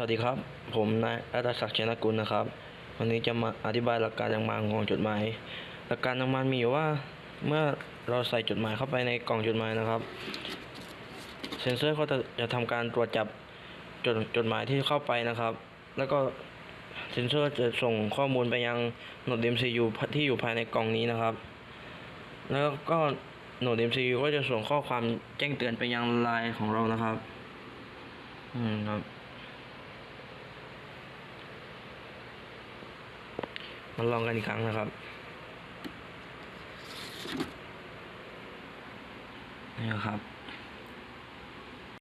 สวัสดีครับ ผมนายรัตศักดิ์เชนกุลนะครับ วันนี้จะมาอธิบายหลักการทางมาของจดหมาย หลักการทางมันมีอยู่ว่าเมื่อเราใส่จดหมายเข้าไปในกล่องจดหมายนะครับ เซ็นเซอร์เขาจะจะทำการตรวจจับจดจดหมายที่เข้าไปนะครับ แล้วก็เซ็นเซอร์จะส่งข้อมูลไปยังโหนด MCU ที่อยู่ภายในกล่องนี้นะครับ แล้วก็โหนด MCU ก็จะส่งข้อความแจ้งเตือนไปยังไลน์ของเรานะครับ อืมครับมาลองกันอีกครั้งนะครับนี่ครับ